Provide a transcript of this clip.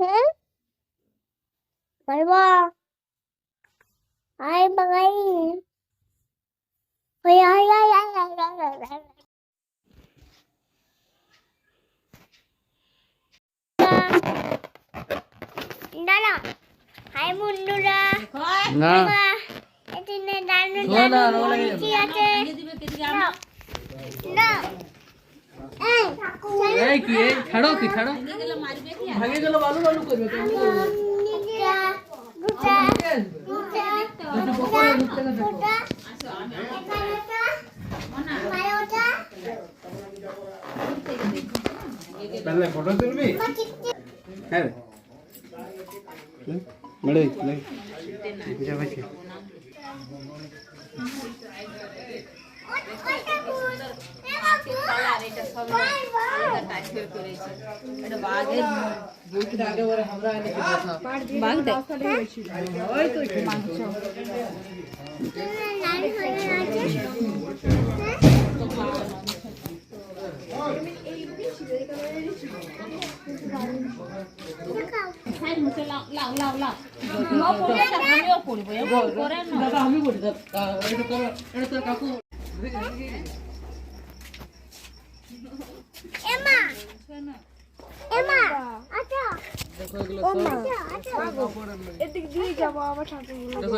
হ্যাঁ বলব hi বাগাই hi hi hi hi hi hi hi দাঁড়া হাই বন্ধুরা না বাবা, এখানে দাঁড়ানো ধোয়া না, দাঁড়ানো রোলা বলছি আছে। না। না। এই, কি এই ছাড়ো কি ছাড়ো। ভাগে গেল বালু বালু করবে তো নিচা, দুটা, দুটা, দুটো পকড়ে ঢুকতে না কুল। Bye bye. লাল হয়ে আছে। দাদা আমি বলি দাদা এটা তো এটা কাকু এমা এমা আচ্ছা দেখো এগুলো আচ্ছা আচ্ছা দেখো